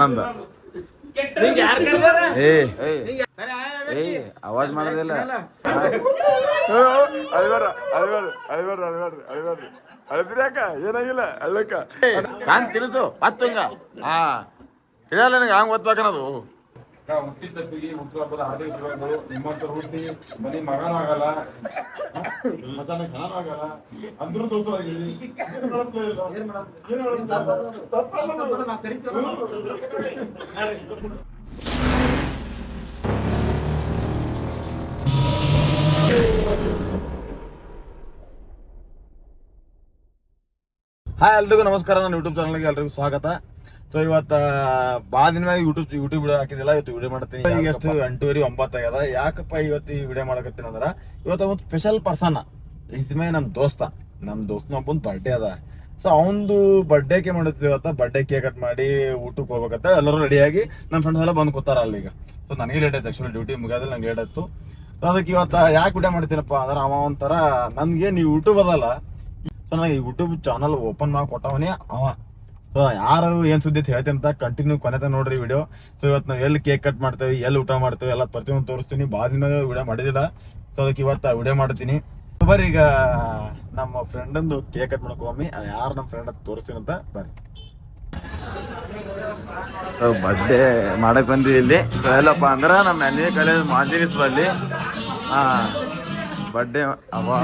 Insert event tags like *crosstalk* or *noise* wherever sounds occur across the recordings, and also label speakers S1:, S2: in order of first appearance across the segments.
S1: ನಂದ.
S2: ನಿಂಗೆ ಯಾರು ಕರ್ದಾರ?
S1: ಏ. ಏ ಅವಾಜ್ ಮಾಡೋದಿಲ್ಲ. ಅಳ್ಬೇಡ ಏನಾಗಿಲ್ಲ ಅಳ್ಳಕ್ಕ ಕಾನ್ ತಿನ್ಸು ಮತ್ತಂಗ ಹಾ ತಿಳಿಯಲ್ಲ ನನಗೆ ಹಂಗ್ ಓದ್ಬೇಕನ್ನೋದು.
S3: ಹುಟ್ಟಿ ತಪ್ಪಿಗೆ ಹುಟ್ಟು ಹಬ್ಬದ ಶುಭಾಶಯಗಳು. ನಿಮ್ಮಂತ ಹುಟ್ಟಿ ಮನಿ ಮಗನಾಗಲ್ಲ. ಮಸಾಲೆ ಖಾನಾಗಲ್ಲ ಅಂದ್ರೂ ದೋಸ್ತರಾಗಿರಿ.
S1: ಹಾಯ್ ಎಲ್ರಿಗೂ ನಮಸ್ಕಾರ. ನನ್ನ ಯೂಟ್ಯೂಬ್ ಚಾನಲ್ಗೆ ಎಲ್ರಿಗೂ ಸ್ವಾಗತ. ಸೊ ಇವತ್ತ ಬಾ ದಿನ ಯೂಟ್ಯೂಬ್ ಯೂಟ್ಯೂಬ್ ವಿಡಿಯೋ ಹಾಕಿದಿಲ್ಲ ಇವತ್ತು ವಿಡಿಯೋ ಮಾಡ್ತೀನಿ. ಈಗ ಎಷ್ಟು ಎಂಟೂವರೆ ಒಂಬತ್ತು ಆಗ್ಯದ ಯಾಕಪ್ಪ ಇವತ್ತು ಈ ವಿಡಿಯೋ ಮಾಡಕತ್ತೀನಿ ಅಂದ್ರ ಇವತ್ತು ಒಂದು ಸ್ಪೆಷಲ್ ಪರ್ಸನ್ ಇಸ್ಮೇ ನಮ್ಮ ದೋಸ್ತ. ನಮ್ಮ ದೋಸ್ತನ ಒಬ್ಬನ ಬರ್ಡೇ ಅದ. ಸೊ ಅವಂದು ಬರ್ಡೇಗೆ ಮಾಡುತ್ತೀವಿ ಇವತ್ತ. ಬರ್ಡೇ ಕೇಕ್ ಕಟ್ ಮಾಡಿ ಊಟಕ್ಕೆ ಹೋಗ್ಬೇಕಂತ ಎಲ್ಲರೂ ರೆಡಿಯಾಗಿ ನಮ್ಮ ಫ್ರೆಂಡ್ಸ್ ಎಲ್ಲ ಬಂದು ಕೂತಾರ ಅಲ್ಲಿ ಈಗ. ಸೊ ನನಗೆ ಲೇಟ್ ಆಯ್ತು ಆಕ್ಚುಲಿ ಡ್ಯೂಟಿ ಮುಗಿಯೋದಿಲ್ಲ ನಂಗೆ ಲೇಟ್ ಆಯ್ತು. ಸೊ ಅದಕ್ಕೆ ಇವತ್ತ ಯಾಕೆ ವಿಡಿಯೋ ಮಾಡ್ತೀನಪ್ಪ ಅಂದ್ರೆ ಅವ ಒಂಥರ ನನಗೆ ನೀವು ಯೂಟ್ಯೂಬ್ ಅದಲ್ಲ. ಸೊ ನಾ ಈ ಯೂಟ್ಯೂಬ್ ಚಾನಲ್ ಓಪನ್ ಮಾಡಿ ಕೊಟ್ಟವನೇ ಅವ. ಸೊ ಯಾರು ಏನ್ ಸುದ್ದಿ ಅಂತ ಹೇಳ್ತೀನಿ ಅಂತ ಕಂಟಿನ್ಯೂ ಕೊನೆ ತನಕ ನೋಡ್ರಿ ವಿಡಿಯೋ ಸೊ ಇವತ್ತು ನಾವು ಎಲ್ಲಿ ಕೇಕ್ ಕಟ್ ಮಾಡ್ತೇವೆ, ಎಲ್ಲಿ ಊಟ ಮಾಡ್ತೇವೆ, ಎಲ್ಲ ಪ್ರತಿಯೊಂದು ತೋರಿಸ್ತೀನಿ. ಭಾಳ ವಿಡಿಯೋ ಮಾಡಿದಿಲ್ಲ ಸೊ ಅದಕ್ಕೆ ಇವತ್ತು ವಿಡಿಯೋ ಮಾಡ್ತೀನಿ. ಬರ್ರಿ ಈಗ ನಮ್ಮ ಫ್ರೆಂಡಂದು ಕೇಕ್ ಕಟ್ ಮಾಡ್ಕೊಮ್ಮಿ ಯಾರು ನಮ್ಮ ಫ್ರೆಂಡ್ ಅಂತ ತೋರಿಸ್ತೀನಿ ಅಂತ ಬರ್ರಿ. ಸೊ ಬರ್ಡೇ ಮಾಡಕ್ ಬಂದ್ವಿ ಇಲ್ಲಿ. ಸೊ ಎಲ್ಲಪ್ಪ ಅಂದ್ರ ನಮ್ಮ ಎಣ್ಣೆ ಕಾಲೇಜ್ ಮಾಂಜಿನಿಸ್ ಅಲ್ಲಿ ಹಾ ಬರ್ಡೇ ಅವ.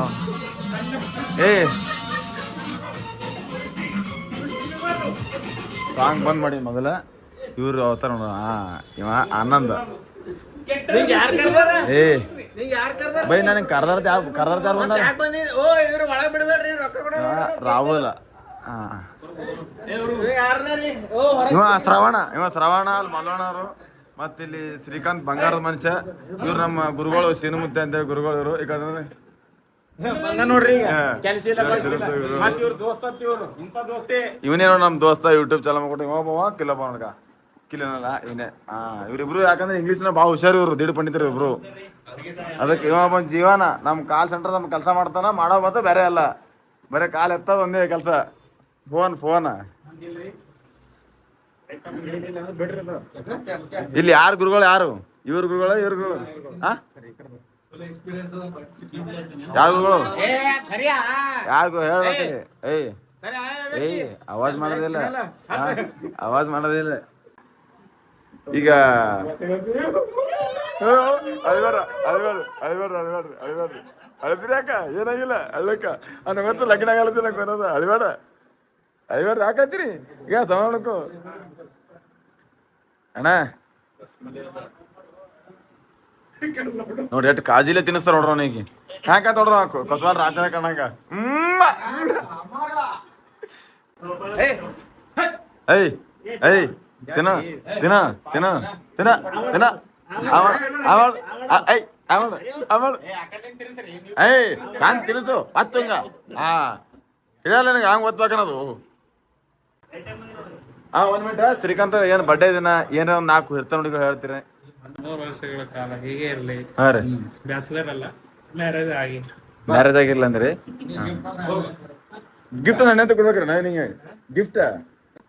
S1: ಏ ಸಾಂಗ್ ಬಂದ್ ಮಾಡಿ ಮೊದಲ. ಇವ್ರು ಅವತಾರ ನೋಡ. ಇವ ಆನಂದ. ಏ. ಬೈ ನನಗೆ ಕರ್ದಾರ ಯಾವ ಕರ್ದಾರ ಯಾರು ಬಂದ? ರಾಹುಲ್. ಇವ ಶ್ರವಣ ಇವ ಶ್ರವಣ ಅಲ್ಲಿ ಮಲ್ಲಣ್ಣ ಅವರು. ಮತ್ತಿಲ್ಲಿ ಶ್ರೀಕಾಂತ್ ಬಂಗಾರದ ಮನುಷ್ಯ. ಇವ್ರು ನಮ್ಮ ಗುರುಗಳು ಸೀನುಮುತ್ತೆ ಅಂತ ಗುರುಗಳು ಇವರು. ಈ ಕಡೆ
S3: ಬಂದ ನೋಡ್ರಿ ಈಗ.
S1: ಹಾ.
S3: ಕೆಲ್ಸ ಇಲ್ಲ
S1: ಕೆಲ್ಸ
S3: ಇಲ್ಲ.
S1: ಇವ್ರು.
S3: ಮತ್ತ್ ಇವ್ರ ದೋಸ್ತ ಅಂತ ಇವ್ರು. ಇಂಥ ದೋಸ್ತೆ
S1: ಇವನೇನೋ ನಮ್ಮ ದೋಸ್ತ ಯೂಟ್ಯೂಬ್ ಚಾಲ ಮಾಡ್ಕೊಟ್ಟು. ಒಬ್ಬವ ಕಿಲ್ಲಪ್ಪ ನನಗ ಕಿಲ್ಲನಲ್ಲ ಇವನೇ. ಹಾ ಇವ್ರಿಬ್ರು ಯಾಕಂದ್ರೆ ಇಂಗ್ಲೀಷ್ನ ಭಾಳ ಹುಷಾರು ಇವ್ರು ದಿಡ್ ಪಂಡಿತರು ಇಬ್ರು. ಅದಕ್ಕೆ ಇವ ಬಂದ್ ಜೀವನ ನಮ್ಮ ಕಾಲ್ ಸೆಂಟರ್ ನಮ್ಮ ಕೆಲಸ ಮಾಡ್ತಾನ ಮಾಡೋ ಮತ್ತೆ ಬೇರೆ ಅಲ್ಲ. ಬರೀ ಕಾಲ್ ಎತ್ತದ ಒಂದೇ ಕೆಲಸ. ಫೋನ್ ಫೋನ್ ಇಲ್ಲಿ ಯಾರು ಗುರುಗಳು ಯಾರು? ಇವ್ರ ಗುರುಗಳು ಇವ್ರ ಗುರುಗಳು. ಹಾ? ಯಾರು ಗುರುಗಳು
S3: ಏ ಸರಿಯಾ?
S1: ಯಾರು ಹೇಳ್ಬೇಕಿಲ್ಲ ಏಯ್. ಏಯ್ ಅವಾಜ್ ಮಾಡೋದಿಲ್ಲ? ಅವಾಜ್ ಮಾಡೋದಿಲ್ಲ. ಈಗ ಅಳ್ಬೇಡ ಅಳ್ಬೇಡ ಅಳ್ಬೇಡ್ರಿ ಅಳ್ಬೇಡ್ರಿ ಅಳ್ಬೇಡ್ರಿ ಅಳ್ದ್ರಿ ಯಾಕ? ಏನಾಗಿಲ್ಲ? ಅಳ್ಳಕ್ಕ ನನ್ನ ಮತ್ತೆ ಲಗ್ನ ಆಗಲ್ಲ ನಂಗೆ ಅಳಿಬೇಡ. ಅಳ್ಬೇಡ ಯಾಕತ್ತೀರಿ ಈಗ ಸಮಾನಕ್ಕೂ ಅಣ್ಣ. ನೋಡಿ ಎಷ್ಟು ಕಾಜಿಲೆ ತಿನ್ನಿಸ್ತಾರ ನೋಡ್ರ ಅವನಿಗೆ ಯಾಕಂತ ನೋಡ್ರ ಕೊತ್ವಾಲ್ ರಾತ್ರಿ ಕಣಂಗ ಹ್ಮ್. ಏಯ್ ಏಯ್ ತಿನ್ನ ತಿನ್ನ ತಿನ್ನ ತಿನ್ನ ತಿನ್ನ. ಅವಳ ಅವಳ ಐ ಅವಳ ಅವಳ ಅವ. ಏಯ್ ಕಾನ್ ತಿನ್ನಿಸು ಹತ್ತಂಗ ಹಾ ತಿಳಿಯಲ್ಲ ನನಗೆ ಹಂಗ ಓದ್ಬೇಕನ್ನೋದು. ಹಾ ಒಂದ್ ಮಿನಿಟ್ ಶ್ರೀಕಾಂತ್ ಏನ್ ಬಡ್ಡೆ ದಿನ ಏನಾರ ಒಂದ್ ನಾಲ್ಕು ಇರ್ತಾವ ನೋಡಿ ಹೇಳ್ತೀರಿ
S4: ಮೂರು ವರ್ಷಗಳ ಕಾಲ ಹೀಗೆ ಇರಲಿ.
S1: ಹಾ ರೀ.
S4: ಬ್ಯಾಚಲರ್ ಅಲ್ಲ ಮ್ಯಾರೇಜ್ ಆಗಿ.
S1: ಮ್ಯಾರೇಜ್ ಆಗಿರ್ಲ ಅಂದ್ರಿ? ಗಿಫ್ಟ್ ನನ್ನ ಅಂತ ಕೊಡ್ಬೇಕ್ರಿ ನಾ ನಿಂಗೆ. ಗಿಫ್ಟ್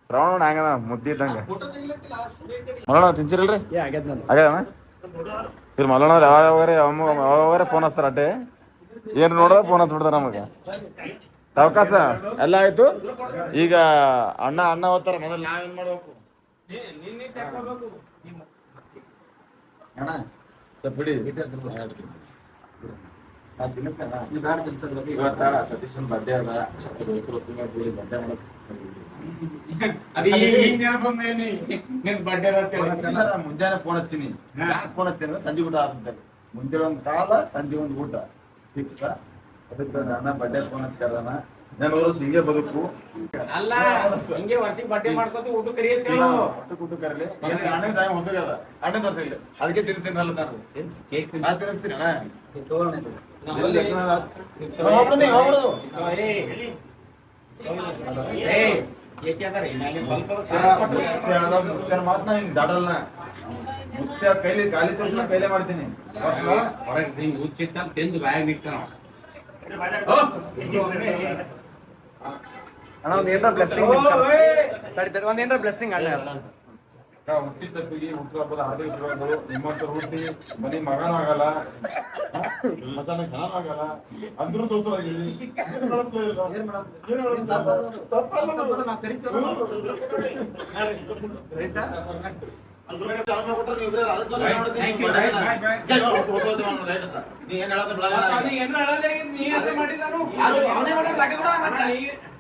S1: ಶ್ರವಣ ಹಂಗದ ಮುದ್ದಿ ಇದ್ದಂಗ ಮಲಣ ತಿಂಚಿರಲ್ರಿ ಆಗ್ಯದಣ್ಣ ಇವ್ರು ಮಲಣವ್ರು ಯಾವಾಗ ಯಾವಾಗ ಫೋನ್ ಹಚ್ತಾರ ಅಟ್ಟೆ? ಏನು ನೋಡೋದ ಫೋನ್ ಹಚ್ಬಿಡ್ತಾರ ನಮಗೆ. ಸಾವಕಾಶ? ಎಲ್ಲ ಆಯ್ತು? ಈಗ ಅಣ್ಣ ಅಣ್ಣ ಓದ್ತಾರ ಮೊದಲು ನಾವೇನ್ ಮಾಡ್ಬೇಕು? ಅಣ್ಣ ಸ್ವಲ್ಪ ಬಿಡಿ ಇವತ್ತ ಸತೀಶನ್ ಬರ್ಡೇ ಅದ ಬರ್ಡೇ ಮಾಡಕ್ ಮುಂಜಾನೆ ಫೋನ್ ಹಚ್ಚಿನಿ ಯಾಕೆ ಫೋನ್ ಹಚ್ಚಿನ ಸಂಜೆ ಊಟ ಆದಂತೆ ಮುಂಜಾನೆ ಒಂದು ಕಾಲ ಸಂಜೆ ಒಂದು ಊಟ ಫಿಕ್ಸ್ ಅದಕ್ಕೆ ಅಣ್ಣ ಬರ್ಡೇ ಫೋನ್ ಹಚ್ಕರ್ದಾನ ನಾನು ಹಿಂಗೆ ಬದುಕು
S3: ಅಲ್ಲ ಹಿಂಗೆ ವರ್ಷಕ್ಕೆ ಬಟ್ಟೆ ಮಾಡ್ಕೊತ ಊಟ
S1: ಕರಿಯತ್ತೆ ಊಟ ಕರಲಿ ಅಣ್ಣ ಟೈಮ್ ಹೊಸಗದ ಅಣ್ಣ ತರ್ಸಿಲ್ಲ ಇಲ್ಲ ಅದಕ್ಕೆ ತಿನ್ಸ್ತೀನಿ ಅಲ್ಲ ನಾನು ನಾ ತಿನ್ನಿಸ್ತೀನಿ ಹೋಗ್ಬಿಡು ನೀ, ಹೋಗ್ಬಿಡು.
S3: ಏ ಏಕೆ ಅದಾರ ಇನ್ನಾಗಿ ಸ್ವಲ್ಪ
S1: ಮುತ್ಯ ಹೇಳ್ದ, ಮುತ್ಯನ ಮಾತ್ನ ಹಿಂಗ್ ದಾಟಲ್ನ ಮುತ್ಯ ಕೈಲಿ ಖಾಲಿ ತೋರ್ಸಿನ ಕೈಲೇ ಮಾಡ್ತೀನಿ ಹೊರಗೆ
S4: ಹುಚ್ಚಿಟ್ಟ ತಿಂದು ಬ್ಯಾಗ್ ನಿಕ್ತಾನ
S5: ಅಣ್ಣ ಒಂದ್ ಏನ್ರ ಬ್ಲೆಸ್ಸಿಂಗ್ ತಡಿ ತಡಿ ಒಂದ್ ಏನ್ರ ಬ್ಲೆಸ್ಸಿಂಗ್ ಅಣ್ಣ.
S1: ಹುಟ್ಟಿ ತಪ್ಪಿಗೆ ಹುಟ್ಟು ಹಬ್ಬದ ಹಾರ್ದಿಕ ಶುಭಗಳು ನಿಮ್ಮಂತ ಹುಟ್ಟಿ ಮನಿ ಮಗನಾಗಲ್ಲ. ಮಸಾನೆ ಆಗಲ್ಲ ಅಂದ್ರೂ ದೋಸ್ತರಾಗಿರಿ. ಏನ್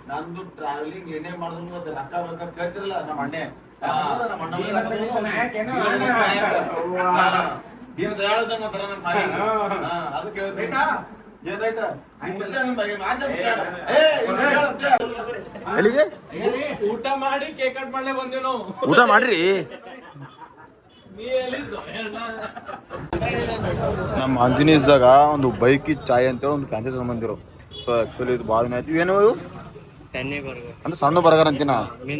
S5: ನಂದು ಟ್ರಾವೆಲಿಂಗ್ ಏನೇ ಮಾಡಿದ್ರು ಮತ್ತೆ ರೊಕ್ಕ ರೊಕ್ಕ ಕೇಳ್ತಿರಲ್ಲ ನಮ್ಮ ಅಣ್ಣೆ ನಮ್ಮ ಅದು
S2: ಊಟ ಮಾಡಿ ಕೇಕ್ ಕಟ್ ಮಾಡ್ಲೇ ಬಂದೇವ್
S1: ಊಟ ಮಾಡ್ರಿ. ನಮ್ಮ ಆಂಜನೇಯಸ್ದಾಗ ಒಂದು ಬೈಕ್ ಚಾಯ್ ಅಂತೇಳಿ ಒಂದು ಫ್ರಾಂಚೈಸ್ ಬಂದಿರೋ. ಸೊ ಆಕ್ಚುಲಿ ಇದು ಭಾಳ ದಿನ ಆಯ್ತು. ಏನು ಇವು? ಅಂದ್ರೆ ಸಣ್ಣ ಬರ್ಗರ್ ಅಂತೀನ?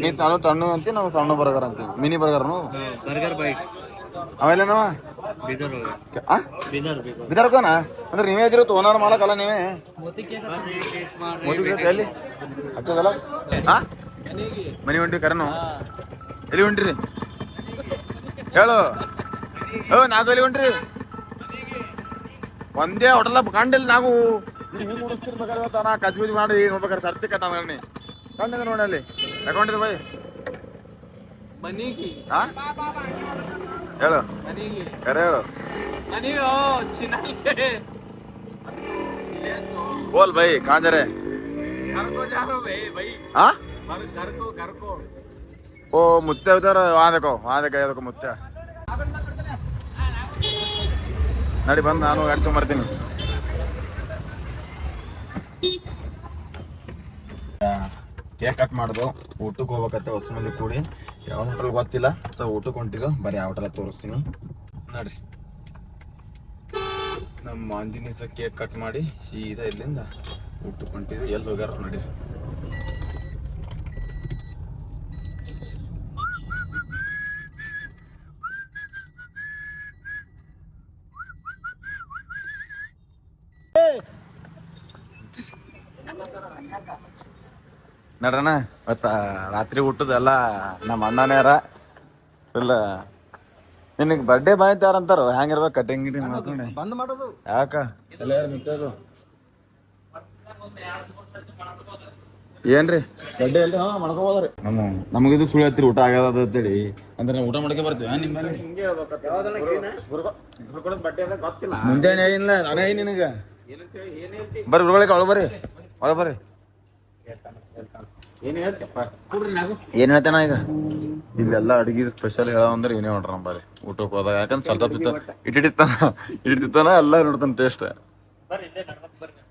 S1: ನೀನ್ ಸಣ್ಣ ಸಣ್ಣ ಅಂತ ನಾವು ಸಣ್ಣ ಬರ್ಗರ್ ಅಂತೀವಿ ಮಿನಿ ಬರ್ಗರ್ನು
S6: ಬರ್ಗರ್
S1: ಬೈಕ್ ನಾವ ಬಿದರ್ಕೋನ ಅಂದ್ರೆ ನೀವೇ ಇದಿರೋ ಓನರ್ ಮಾಡಕ್ಕಲ್ಲ ನೀವೇ? ಎಲ್ಲಿ? ಹಚ್ಚದಲ್ಲ? ಮನಿ ಹೊಂಟಿ ಕರೆನು? ಎಲ್ಲಿ ಹೊಂಟ್ರಿ ಹೇಳು ಓ ನಾಲ್ಕು ಎಲ್ಲಿ ಹೊಂಟ್ರಿ ಒಂದೇ ಹೋಟೆಲ್ ಕಂಡಿಲ್ಲ ನಾವು ಇಲ್ಲಿ ಹಿಂಗ್ ಉಡಿಸ್ತಿರ್ಬೇಕಾದ್ರೆ ಇವತ್ತು ನಾ ಕಜ್ಬೂಜ್ ಮಾಡಿ ನೋಡ್ಬೇಕಾರೆ ಸರ್ತಿ ಕಟ್ಟ ಅಂದ್ರಣಿ ಕಂಡಿದೆ ನೋಡಿ ಅಲ್ಲಿ ಅಕೌಂಟ್ ಬೈ
S2: ಮನಿಗೆ
S1: ಆ ಹೇಳು
S2: ಮನಿಗೆ
S1: ಕರೆ ಹೇಳು
S2: ಮನಿಗೆ ಚಿನ್ನಕ್ಕೆ
S1: ಬೋಲ್ ಬೈ ಕಾಂಜರೆ
S2: घर को जा रहा हूँ भाई भाई
S1: ಆ
S2: घर घर को घर को
S1: ಓ, ಮುತ್ತೆ ಉದಾರ ವಾದಕೋ ವಾದಕ ಯಾವ್ದಕ್ಕೋ ಮುತ್ತೆ. ನಡಿ, ಬಂದು, ನಾನು ಗಾಡಿ ಮಾಡ್ತೀನಿ. ಕೇಕ್ ಕಟ್ ಮಾಡ್ದು, ಊಟಕ್ಕೆ ಹೋಗ್ಬೇಕತ್ತೆ ಹೊಸ ಮಂದಿ ಕೂಡಿ. ಯಾವ ಹೋಟೆಲ್ ಗೊತ್ತಿಲ್ಲ ಸೊ ಊಟಕ್ಕೆ ಹೊಂಟಿದ್ದು, ಬರೀ ಯಾವ ಹೋಟೆಲ್ ತೋರಿಸ್ತೀನಿ. ನಡ್ರಿ. ನಮ್ಮ ಆಂಜನೇಯ ಕೇಕ್ ಕಟ್ ಮಾಡಿ, ಸೀದಾ ಇಲ್ಲಿಂದ ಊಟಕ್ಕೆ ಹೊಂಟಿದ್ದು, ಎಲ್ಲಿ ಹೋಗ್ಯಾರ ನಡಿ. ನಡ್ರಣ ಇವತ್ತ ರಾತ್ರಿ ಊಟದೆಲ್ಲ ನಮ್ಮ ಅಣ್ಣನೇರ ಇಲ್ಲ ನಿನಗೆ ಬರ್ಡೇ ಬಾಯ್ತಾರ ಅಂತಾರ ಹೆಂಗಿರ್ಬೇಕು ಕಟಿಂಗ್ ಗಿಟಿಂಗ್ ಮಾಡ್ಕೊಂಡೆ.
S3: ಬಂದ್ ಮಾಡೋದು.
S1: ಯಾಕ? ಎಲ್ಲ ಯಾರು ಮುಟ್ಟೋದು? ಏನ್ರಿ? ಬರ್ಡೇ ಅಲ್ರಿ ಹಾ ಮಾಡ್ಕೋಬೋದ್ರಿ ನಮ್ಮ ನಮಗಿದು ಸುಳ್ಳು ಹತ್ತಿರ ಊಟ ಆಗ್ಯದ ಅಂತೇಳಿ ಅಂದ್ರೆ ನಾವು ಊಟ ಮಾಡ್ಕೆ ಬರ್ತೀವಿ ನಿಮ್ಮಲ್ಲಿ
S3: ಬಟ್ಟೆ ಅದ ಗೊತ್ತಿಲ್ಲ.
S1: ಮುಂಜಾನೆ ಏನಿಲ್ಲ ನಾನೇ ಏನ್ ನಿನಗ? ಬರ್ರಿ ಗುರುಗಳಿಗೆ ಒಳ ಬರ್ರಿ ಒಳ ಬರ್ರಿ.
S3: ಏನ್
S1: ಹೇಳ್ತಾನ ಈಗ? ಇಲ್ಲೆಲ್ಲ ಅಡಿಗೆ ಸ್ಪೆಷಲ್ ಹೇಳಂದ್ರೆ ಏನೇ ಹೊಂಟ್ರ ಬಾರಿ ಊಟಕ್ಕೆ ಹೋದಾಗ. ಯಾಕಂದ್ರೆ ಸ್ವಲ್ಪ ಬಿತ್ತ ಇಟ್ಟಿಡ್ತಾನ ಇಟ್ಟಿರ್ತಾನ ಎಲ್ಲ ನೋಡ್ತಾನೆ ಟೇಸ್ಟ್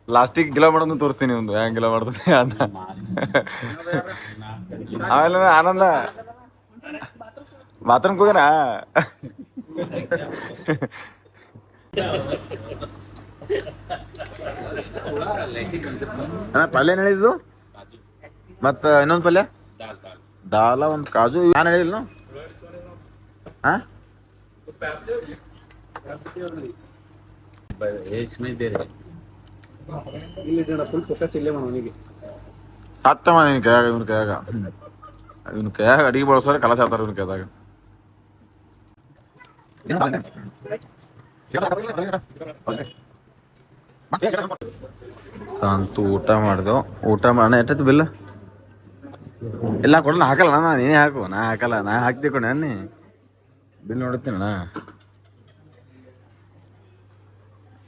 S1: ಲಾಸ್ಟಿಗೆ ಗಿಲ ಮಾಡೋದು ತೋರಿಸ್ತೀನಿ ಒಂದು. ಹೆಂಗ್ ಗಿಲ ಮಾಡ್ತೀನಿ ಅಣ್ಣ ಆಮೇಲೆ ಆನಂದ ಬಾತ್ರೂಮ್ ಹೋಗ್ಯಾನ ಅಣ್ಣ, ಪಲ್ಯ ಹೇಳಿದ್ದು? ಮತ್ತ ಇನ್ನೊಂದು ಪಲ್ಯ? ದಾಲ ಒಂದು ಕಾಜು. ನಾನು ಹೇಳಿಲ್ಲ ಹಾ ಸತ್ತಮ್ಮ ನಿನ್ ಕೈಯಾಗ, ಇವನ್ ಕೈಯಾಗ. ಇವನ್ ಕೈಯಾಗ ಅಡಿಗೆ ಬಳಸೋರೆ ಕಲಸ ಆತಾರ ಇವನ್ ಕೈದಾಗ ಊಟ ಮಾಡ್ದೆವು ಊಟ ಮಾಡ ಎಷ್ಟೈತಿ ಬಿಲ್? ಇಲ್ಲ ಕೊಡಲ್ಲ, ಹಾಕಲ್ಲ ನಾ ನೀನೇ ಹಾಕು. ನಾ ಹಾಕಲ್ಲ, ನಾ ಹಾಕ್ತಿ ಕೊಡ ನೀ ಬಿಲ್ ನೋಡ್ತೀನಿ ಅಣ್ಣ.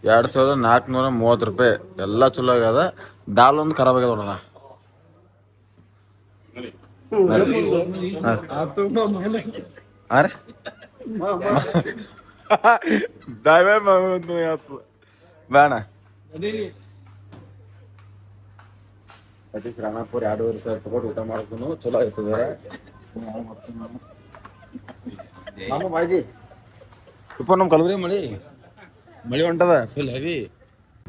S1: ಎರಡು ಸಾವಿರದ ನಾಲ್ಕುನೂರ ಮೂವತ್ತು ರೂಪಾಯಿ. ಎಲ್ಲ ಚಲೋ ಆಗ್ಯದ. ದಾಲ್ ಒಂದು ಖರಾಬ್ ಆಗ್ಯದ ನೋಡೋಣ *laughs* ಬೇಡ ಸತೀಶ್ ರಾಣಾಪುರ್ ಎರಡೂವರೆ ಸಾವಿರ ತಗೊಂಡು ಊಟ ಮಾಡ್ಕೊಂಡು ಚಲೋ ಇರ್ತದೆ ಮಾಮ ಬಾಜಿ ಉಪ್ಪ ನಮ್ಮ ಕಲಬುರಿ ಮಳಿ? ಮಳಿ ಹೊಂಟದ ಫುಲ್ ಹೆವಿ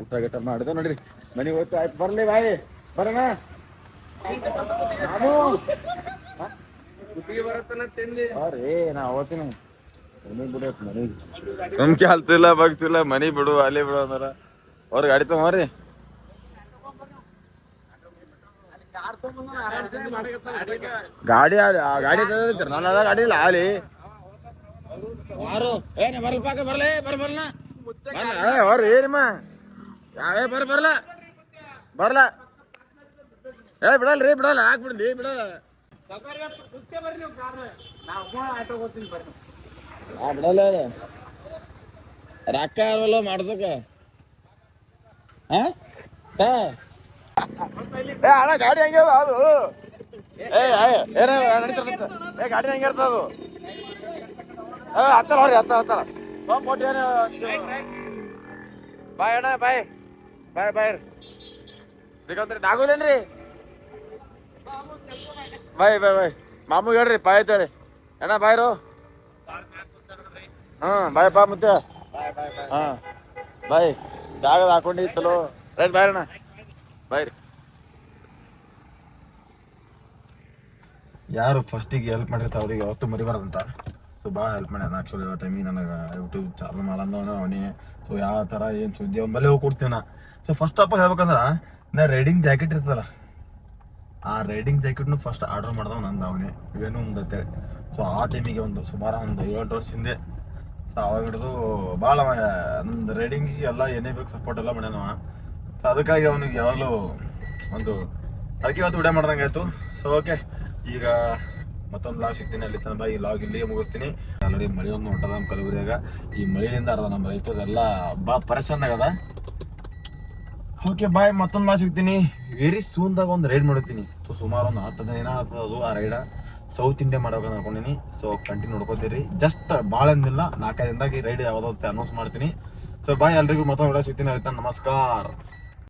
S1: ಊಟ ಗೀಟ ಮಾಡಿದ ನೋಡ್ರಿ. ಮನಿ ಹೋಯ್ತು ಆಯ್ತು. ಬರ್ಲಿ ಬಾಯಿ ಬರೋಣ. ಸುಮ್ಕೆ ಅಲ್ತಿಲ್ಲ ಬಗ್ತಿಲ್ಲ. ಮನಿ ಬಿಡು ಅಲ್ಲಿ ಬಿಡು ಅಂದ್ರ. ಅವ್ರ ಗಾಡಿ ತಗೋರಿ ಗಾಡಿ ಗಾಡಿ ನನ್ನ ನಾನು ಗಾಡಿ ಇಲ್ಲ ಅಲ್ಲಿ ಯಾರು ಏನ ಬರ್ಲಪ್ಪ ಬರ್ಲೇ ಬರ್ ಬರ್ಲ. ಬರ್ರಿ ಏನಿಮ್ಮ ಯಾವೇ ಬರ ಬರ್ಲ. ಬರ್ಲ. ಏ ಬಿಡಲ್ಲ ಬಿಡಲಿ ಬಿಡಲ್ಲ ಬಿಡಲ್ಲ. ರೊಕ್ಕ ಮಾಡ್ದಕ್ಕ ಹಾ? ಏ ಅಣ್ಣ ಗಾಡಿ ಹೆಂಗೆ ಅದ ಅದು ಏ ಏನ ನಡೀತಾರ ಏ ಗಾಡಿ ಹೆಂಗೆ ಇರ್ತದ ಅದು ಏ ಹತ್ತಲ್ಲ ಹೊರಿ ಹತ್ತ ಹತ್ತಲ್ಲ ಸ್ವಲ್ಪ ಕೊಟ್ಟು ಏನು ಬಾಯ್ ಅಣ್ಣ ಬಾಯ್ ಬಾಯ್ ಬಾಯ್ ಬೇಕಂದ್ರೆ ನಾಗೋದೇನ್ರಿ ಬಾಯ್ ಬಾಯ್ ಬಾಯ್ ಮಾಮೂ ಹೇಳ್ರಿ ಬಾಯ್ ಅಂತೇಳಿ ಅಣ್ಣ ಬಾಯ್ರು ಹ್ಮ್ ಬಾಯ್ ಬಾ ಮತ್ತೆ ಹಾ ಬಾಯ್ ಜಾಗದ ಹಾಕೊಂಡಿ ಚಲೋ ರೈಟ್ ಬಾಯ್ ಅಣ್ಣ ಬಾಯ್ ಯಾರು ಫಸ್ಟಿಗೆ ಹೆಲ್ಪ್ ಮಾಡಿರ್ತಾವ ಅವ್ರಿಗೆ ಯಾವತ್ತೂ ಮರಿಬಾರ್ದಂತ. ಸೊ ಭಾಳ ಹೆಲ್ಪ್ ಮಾಡ್ಯಾನ ಆ್ಯಕ್ಚುಲಿ ಆ ಟೈಮಿಗೆ ನನಗೆ. ಯೂಟ್ಯೂಬ್ ಚಾಲು ಮಾಡಂದವನು ಅವನೇ. ಸೊ ಯಾವ ಥರ ಏನು ಸುದ್ದಿ ಒಂಬಲ್ಲೇ ಹೋಗಿ ಕೊಡ್ತೀವಿ ಸೊ ಫಸ್ಟ್ ಆಫ್ ಆಲ್ ಹೇಳ್ಬೇಕಂದ್ರೆ ನಾ ರೈಡಿಂಗ್ ಜಾಕೆಟ್ ಇರ್ತದಲ್ಲ. ಆ ರೈಡಿಂಗ್ ಜಾಕೆಟ್ನು ಫಸ್ಟ್ ಆರ್ಡರ್ ಮಾಡ್ದವ ನಂದು ಅವನೇ. ಇವೇನು ಒಂದು ಅಂತೇಳಿ ಸೊ ಆ ಟೈಮಿಗೆ ಒಂದು ಸುಮಾರು ಒಂದು ಏಳೆಂಟು ವರ್ಷ ಹಿಂದೆ. ಸೊ ಅವಾಗ ಹಿಡಿದು ಭಾಳ ನಂದು ರೈಡಿಂಗಿಗೆ ಎಲ್ಲ ಏನೇ ಬೇಕು ಸಪೋರ್ಟ್ ಎಲ್ಲ ಮಾಡ್ಯಾನವ. ಸೊ ಅದಕ್ಕಾಗಿ ಅವನಿಗೆ ಯಾವಾಗಲೂ ಒಂದು ಅದಕ್ಕೆ ಇವತ್ತು ವಿಡಿಯೋ ಮಾಡ್ದಂಗೆ ಆಯಿತು. ಸೊ ಓಕೆ ಈಗ ಮತ್ತೊಂದು ಲಾಗ್ ಸಿಗ್ತೀನಿ. ಅಲ್ಲಿ ತನಕ ಈ ಲಾಗ್ ಇಲ್ಲಿ ಮುಗಿಸ್ತೀನಿ. ಆಲ್ರೆಡಿ ಮಳೆ ಒಂದು ಹೊಂಟದ ನಮ್ಮ ಕಲಬುರಿಯಾಗ ಈ ಮಳೆಯಿಂದ ಅರ್ಧ ನಮ್ಮ ರೈತರೆಲ್ಲ ಭಾಳ ಪರೇಶಾನ್ ಆಗದ. ಓಕೆ ಬಾಯ್ ಮತ್ತೊಂದು ಲಾಗ್ ಸಿಗ್ತೀನಿ. ವೆರಿ ಸೂನ್ದಾಗ ಒಂದು ರೈಡ್ ಮಾಡಿರ್ತೀನಿ. ಸೊ ಸುಮಾರು ಒಂದು ಹತ್ತು ದಿನ ಆಗ್ತದ ಅದು, ಆ ರೈಡ ಸೌತ್ ಇಂಡಿಯಾ ಮಾಡ್ಬೇಕಂತ ಅನ್ಕೊಂಡಿನಿ. ಸೊ ಕಂಟಿನ್ಯೂ ನೋಡ್ಕೋತೀರಿ. ಜಸ್ಟ್ ಭಾಳ ಅಂದಿಲ್ಲ. ನಾಲ್ಕೈದು ದಿನದಾಗ ಈ ರೈಡ್ ಯಾವುದೋ ಅನೌನ್ಸ್ ಮಾಡ್ತೀನಿ. ಸೊ ಬಾಯ್ ಎಲ್ರಿಗೂ ಮತ್ತೊಂದು ವಿಡಿಯೋ ಸಿಗ್ತೀನಿ. ಆಯ್ತಾ ನಮಸ್ಕಾರ.